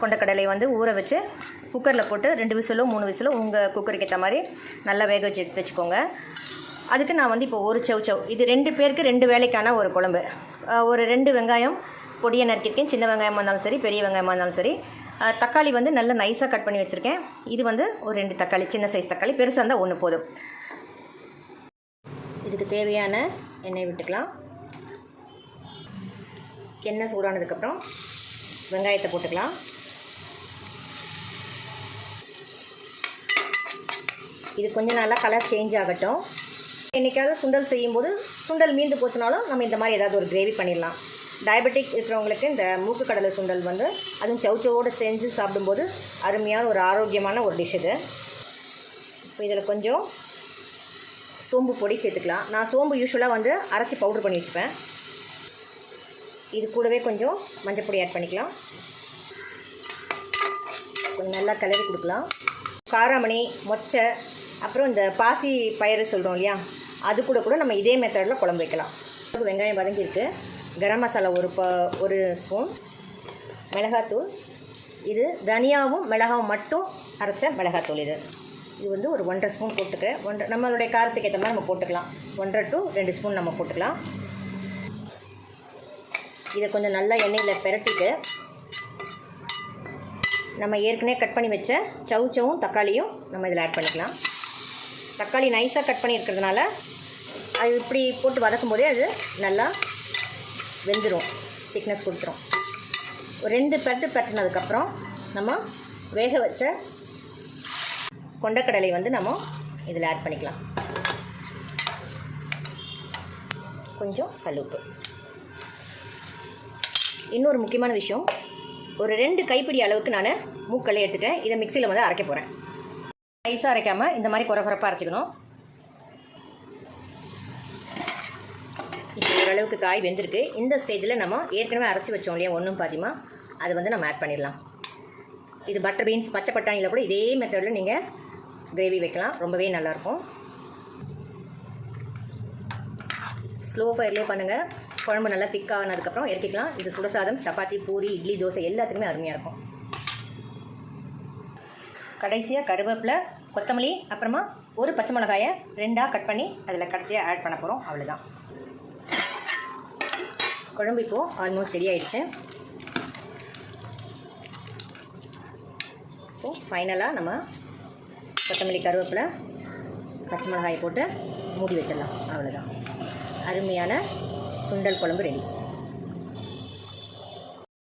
கொண்டக்கடலை வந்து ஊற வச்சு குக்கரில் போட்டு ரெண்டு விசிலோ மூணு விசிலோ உங்கள் குக்கருக்கு ஏற்ற மாதிரி நல்லா வேக வச்சு எடுத்து வச்சுக்கோங்க. அதுக்கு நான் வந்து இப்போ ஒரு சவ் சவ் இது ரெண்டு பேருக்கு ரெண்டு வேலைக்கான ஒரு குழம்பு. ஒரு ரெண்டு வெங்காயம் பொடியை நறுக்கியிருக்கேன். சின்ன வெங்காயமாக இருந்தாலும் சரி பெரிய வெங்காயமாக இருந்தாலும் சரி. தக்காளி வந்து நல்லா நைஸாக கட் பண்ணி வச்சுருக்கேன். இது வந்து ஒரு ரெண்டு தக்காளி சின்ன சைஸ் தக்காளி பெருசாக இருந்தால் ஒன்று போதும். இதுக்கு தேவையான எண்ணெய் விட்டுக்கலாம். எண்ணெய் சூடானதுக்கப்புறம் வெங்காயத்தை போட்டுக்கலாம். இது கொஞ்சம் நல்லா கலர் சேஞ்ச் ஆகட்டும். என்றைக்காவது சுண்டல் செய்யும்போது சுண்டல் மீந்து போச்சுனாலும் நம்ம இந்த மாதிரி ஏதாவது ஒரு கிரேவி பண்ணிடலாம். டயபெட்டிக் இருக்கிறவங்களுக்கு இந்த மூக்கு கடலை சுண்டல் வந்து அதுவும் சவுச்சவோடு செஞ்சு சாப்பிடும்போது அருமையான ஒரு ஆரோக்கியமான ஒரு டிஷ் இது. இப்போ இதில் கொஞ்சம் சோம்பு பொடி சேர்த்துக்கலாம். நான் சோம்பு யூஸ்வலாக வந்து அரைச்சி பவுடர் பண்ணி வச்சுப்பேன். இது கூடவே கொஞ்சம் மஞ்சள் பொடி ஆட் பண்ணிக்கலாம். கொஞ்சம் நல்லா கிளறி கொடுக்கலாம். காராமணி மொச்சை அப்புறம் இந்த பாசி பயிறு சொல்கிறோம் இல்லையா? அது கூட கூட நம்ம இதே மெத்தடில் குழம்பு வைக்கலாம். வெங்காயம் வதங்கியிருக்கு கரம் மசாலா ஒரு ப ஒரு ஸ்பூன் மிளகாத்தூள். இது தனியாவும் மிளகாவும் மட்டும் அரைச்ச மிளகாத்தூள் இது. இது வந்து ஒரு ஒன்றரை ஸ்பூன் போட்டுக்கிறேன். ஒன்றரை நம்மளுடைய காரத்துக்கு ஏற்ற மாதிரி நம்ம போட்டுக்கலாம். ஒன்றரை டு ரெண்டு ஸ்பூன் நம்ம போட்டுக்கலாம். இதை கொஞ்சம் நல்லா எண்ணெயில் பெரட்டிட்டு நம்ம ஏற்கனவே கட் பண்ணி வச்ச சவு சவும் தக்காளியும் நம்ம இதில் ஆட் பண்ணிக்கலாம். தக்காளி நைஸாக கட் பண்ணி இருக்கிறதுனால அது இப்படி போட்டு வதக்கும் போதே அது நல்லா வெந்துடும் திக்னஸ் கொடுத்துரும். ஒரு ரெண்டு பெட்டு பெட்டினதுக்கப்புறம் நம்ம வேக வச்ச கொண்டக்கடலை வந்து நம்ம இதில் ஆட் பண்ணிக்கலாம். கொஞ்சம் கல்லுப்பு. இன்னொரு முக்கியமான விஷயம் ஒரு ரெண்டு கைப்பிடி அளவுக்கு நான் மூக்கல்ல எடுத்துகிட்டேன் இதை மிக்சியில் வந்து அரைக்க போகிறேன் ஐஸாக அரைக்காமல் இந்த மாதிரி குறை குறைப்பாக அரைச்சிக்கணும். இப்போ ஓரளவுக்கு காய் வெந்திருக்கு. இந்த ஸ்டேஜில் நம்ம ஏற்கனவே அரைச்சி வச்சோம் இல்லையா ஒன்றும் பாதிமா? அதை வந்து நம்ம ஆட் பண்ணிடலாம். இது பட்டர் பீன்ஸ் பச்சை பட்டாணியில் கூட இதே மெத்தடில் நீங்கள் கிரேவி வைக்கலாம். ரொம்பவே நல்லாயிருக்கும். ஸ்லோ ஃபயர்லேயே பண்ணுங்கள் குழம்பு நல்லா திக்கானதுக்கப்புறம் இறக்கிக்கலாம். இது சுடசாதம் சப்பாத்தி பூரி இட்லி தோசை எல்லாத்துக்குமே அருமையாக இருக்கும். கடைசியாக கருவேப்பிலை கொத்தமல்லி அப்புறமா ஒரு பச்சை மிளகாயை ரெண்டாக கட் பண்ணி அதில் கடைசியாக ஆட் பண்ண போகிறோம் அவ்வளோதான் குழம்பு இப்போது ஆல்மோஸ்ட் ரெடி ஆகிடுச்சு இப்போது ஃபைனலாக நம்ம கொத்தமல்லி கருவேப்பிலை பச்சை மிளகாயை போட்டு மூடி வச்சிடலாம். அவ்வளோதான் அருமையான சுண்டல் குழம்பு ரெடி